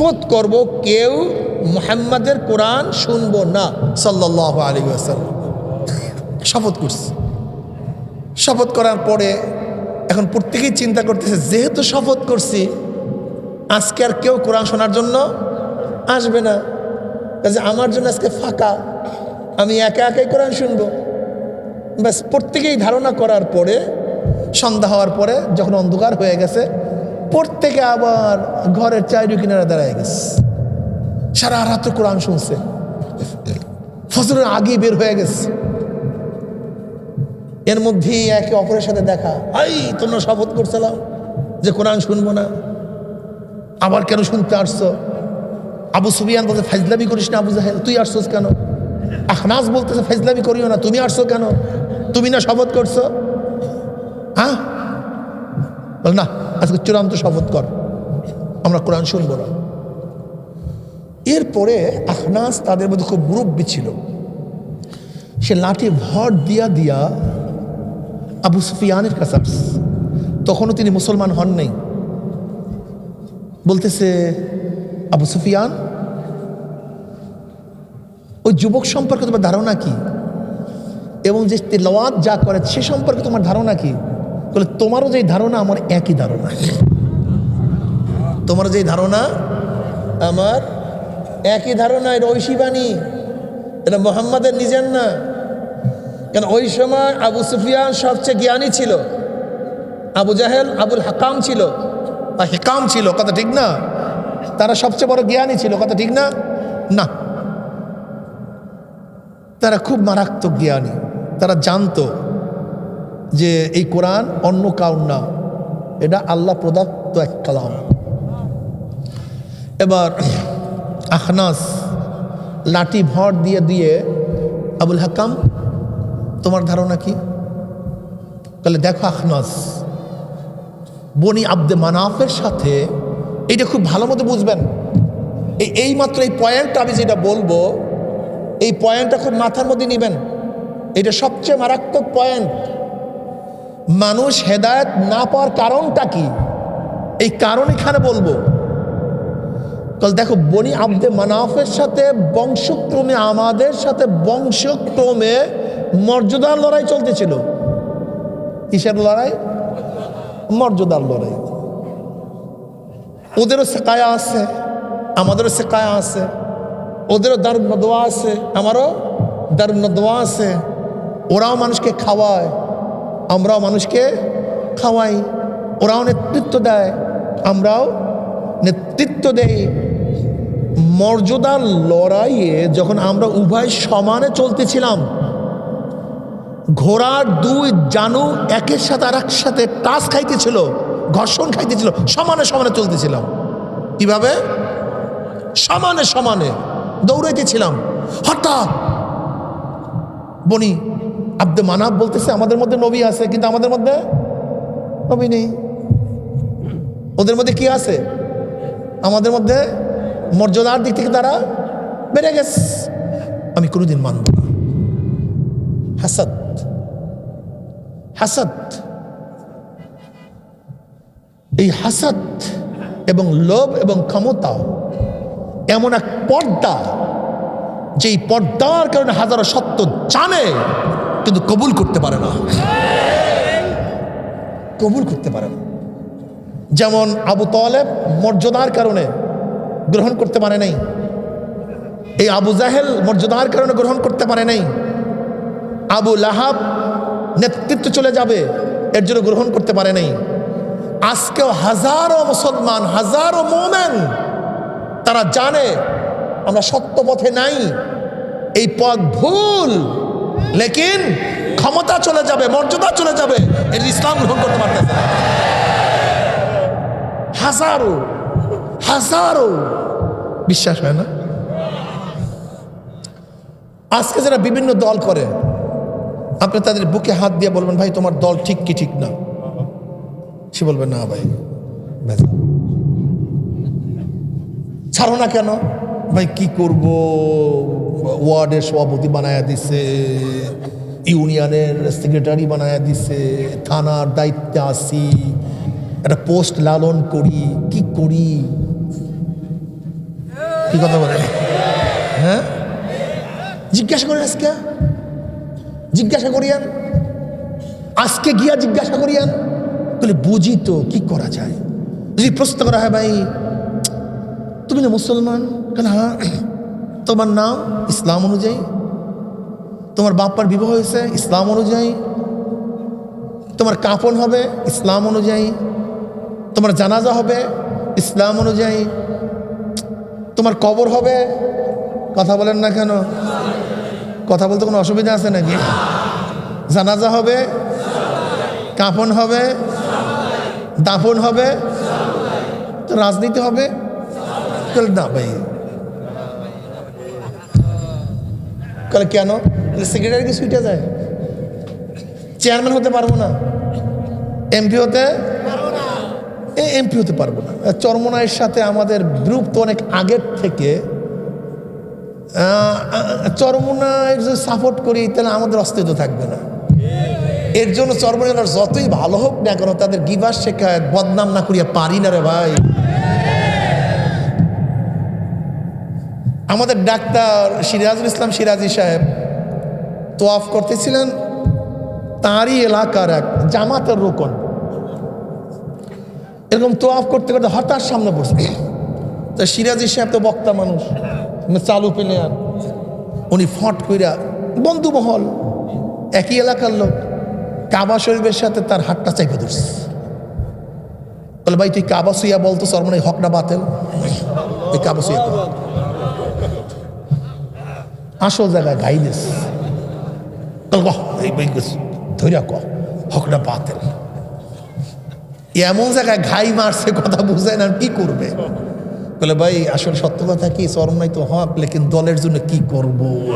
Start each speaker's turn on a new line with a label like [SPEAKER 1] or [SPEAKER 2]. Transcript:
[SPEAKER 1] শপথ করব কেউ মোহাম্মদের কোরআন শুনব না। সাল্লাহ আলী আসাল্লাম শপথ করছি। শপথ করার পরে এখন প্রত্যেকেই চিন্তা করতেছে, যেহেতু শপথ করছি, আজকে আর কেউ কোরআন শোনার জন্য আসবে না। কাজে আমার জন্য আজকে ফাঁকা। আমি একা একাই কোরআন শুনব। ব্যাস, প্রত্যেকেই ধারণা করার পরে, সন্ধ্যা হওয়ার পরে যখন অন্ধকার হয়ে গেছে প্রত্যেকে আবার ঘরের চাইরু কিনারা দাঁড়ায় গেছে। সারা রাত কোরআন শুনছে। ফসলের আগেই বের হয়ে গেছে। এর মধ্যেই একে অপরের সাথে দেখা। আই তোমরা শপথ করছিলাম যে কোরআন শুনব না। আবার কেন শুনতে আসছো? আবু সুবিয়ান বলতে ফাইজলামি করিস না আবু জাহেল, তুই আসছোস কেন? আখনাস বলতেছে ফাইজলামি করিও না, তুমি আসছো কেন? তুমি না শপথ করছ? হ্যাঁ? বল, না। আজকে চূড়ান্ত শপথ কর। আমরা কোরআন শুনব না। এরপরে আখনাস তাদের মধ্যে খুব মুরব্বী ছিল। সে লাঠি ভর দিয়া দিয়া আবু সুফিয়ানের কাছে তখনও তিনি মুসলমান হন নাই। বলতেছে, আবু সুফিয়ান, ওই যুবক সম্পর্কে তোমার ধারণা কি? এবং যে তেলাওয়াত যা করে সে সম্পর্কে তোমার ধারণা কি? বলে তোমারও যে ধারণা, আমার একই ধারণা। তোমার যে ধারণা, আমার একই ধারণা, এটা ঐশী বাণী। এটা মোহাম্মদের নিজের না। কেন ওই সময় আবু সুফিয়ান সবচেয়ে জ্ঞানী ছিল। আবু জাহেল, আবুল হাকাম ছিল। বা হেকাম ছিল, কথা ঠিক না? তারা সবচেয়ে বড় জ্ঞানী ছিল, কথা ঠিক না? না। তারা খুব মারাত্মক জ্ঞানী। তারা জানতো যে এই কোরআন অন্য কাউর না এটা আল্লাহ প্রদত্ত এক কালাম। এবার আখনাস লাঠি ভর দিয়ে দিয়ে আবুল হাকাম, তোমার ধারণা কি? তাহলে দেখো আখনাস। বনি আব্দে মানাফের সাথে এটা খুব ভালো মতো বুঝবেন। এই এই মাত্র এই পয়েন্টটা আমি যেটা বলব, এই পয়েন্টটা খুব মাথার মধ্যে নেবেন। এটা সবচেয়ে মারাত্মক পয়েন্ট। মানুষ হেদায়ত না পাওয়ার কারণটা কি? এই কারণ এখানে বলব। তাহলে দেখো, বনি আব্দে মানাফের সাথে বংশক্রমে, আমাদের সাথে বংশক্রমে মর্যাদার লড়াই চলতেছিল। কিসের লড়াই? মর্যাদার লড়াই। ওদেরও সেকায়া আছে, আমাদেরও সেকায়া আছে, ওদেরও দারুণ দোয়া আছে, আমারও দারুণ দোয়া আছে। ওরাও মানুষকে খাওয়ায়। আমরাও মানুষকে খাওয়াই, ওরাও নেতৃত্ব দেয়, আমরাও নেতৃত্ব দেই। মর্যাদার লড়াইয়ে যখন আমরা উভয় সমানে চলতেছিলাম, ঘোড়ার দুই জানু একের সাথে আর সাথে টাচ খাইতেছিল, ঘর্ষণ খাইতেছিল, সমানে সমানে চলতেছিলাম। কীভাবে? সমানে সমানে দৌড়াইতেছিলাম। হঠাৎ বনি আব্দে মানাব বলতেছে, আমাদের মধ্যে নবী আছে, কিন্তু আমাদের মধ্যে নবী নেই। ওদের মধ্যে কি আছে? আমাদের মধ্যে মর্যাদার দিক থেকে তারা বেড়ে গেছে। আমি কোনোদিন মানব না। হাসাদ হাসাদ। এই হাসাদ এবং লোভ এবং ক্ষমতা এমন এক পর্দা, যেই পর্দার কারণে হাজারো সত্য জানে। কিন্তু কবুল করতে পারে না। কবুল করতে পারে না। যেমন আবু তলেব মর্যাদার কারণে গ্রহণ করতে পারে নাই। এই আবু জাহেল মর্যাদার কারণে গ্রহণ করতে পারে নাই। আবু লাহাব নেতৃত্ব চলে যাবে, এর জন্য গ্রহণ করতে পারে নাই। আজকেও হাজারো মুসলমান, হাজারো মোমেন, তারা জানে আমরা সত্য পথে নাই। এই পথ ভুল। লেকিন ক্ষমতা চলে যাবে, মর্যাদা চলে যাবে, এর ইসলাম গ্রহণ করতে পারতেছে হাজারো হাজারো, বিশ্বাস হয় না? আজকে যারা বিভিন্ন দল করে, আপনি তাদের বুকে হাত দিয়ে বলবেন, ভাই, তোমার দল ঠিক কি ঠিক না? সে বলবে, না ভাই। ছাড়ো না কেন? ভাই, কি করব? ওয়ার্ডের সভাপতি বানায়া দিছে, ইউনিয়নের সেক্রেটারি বানায়া দিছে, থানার দায়িত্বে আসি একটা পোস্ট লালন করি, কি করি? কি কথা বলে? হ্যাঁ? জিজ্ঞাসা করেন আজকে? জিজ্ঞাসা করিয়ান? আজকে গিয়া জিজ্ঞাসা করিয়ান? বলে, বুঝি তো, কি করা যায়? যদি প্রশ্ন করা হয়, ভাই, তুমি না মুসলমান? হ্যাঁ তোমার নাম ইসলাম অনুযায়ী, তোমার বাপ্পার বিবাহ হয়েছে ইসলাম অনুযায়ী, তোমার কাফন হবে ইসলাম অনুযায়ী, তোমার জানাজা হবে ইসলাম অনুযায়ী, তোমার কবর হবে, কথা বলেন না কেন? কথা বলতে কোনো অসুবিধা আছে নাকি? জানাজা হবে, কাফন হবে, দাফন হবে রাজনীতি হবে? না ভাই। কালে কেন? সেক্রেটারি কি সুইটে যায়? চেয়ারম্যান হতে পারব না। এমপি হতে এমপি হতে পারব না। চরমনায়ের সাথে আমাদের গ্রুপ তো অনেক আগের থেকে চরমনায় যদি সাপোর্ট করি, তাহলে আমাদের অস্তিত্ব থাকবে না। এর জন্য চরমনার যতই ভালো হোক না কেন, তাদের গিবাস শেখায়, বদনাম না করিয়া পারি না রে ভাই। আমাদের ডাক্তার সিরাজুল ইসলাম সিরাজি সাহেব তোয়াফ করতেছিলেন তাঁরই এলাকার এক জামাতের রোকন। এরকম তোয়াফ করতে করতে হঠাৎ সামনে বসবে তা সিরাজি সাহেব তো বক্তা মানুষ চালু প্লেয়ার। উনি ফট কইরা বন্ধুমহল একই এলাকার লোক, কাবা শরীফের সাথে তার হাতটা চাইপে ধরছে। বলে, ভাই, তুই কাবা সুইয়া বলতো, সর মানে হকটা বাতেল। এই কাবা সুইয়া। আসল জায়গায় গাই ধৈর্য কহ হকটা পাতেন এমন জায়গায় ঘাই মারছে, কথা বুঝে না, কি করবে? বলে, ভাই, আসল সত্য কথা কি? চরম নাই তো হক, লেকিন দলের জন্য কি করব?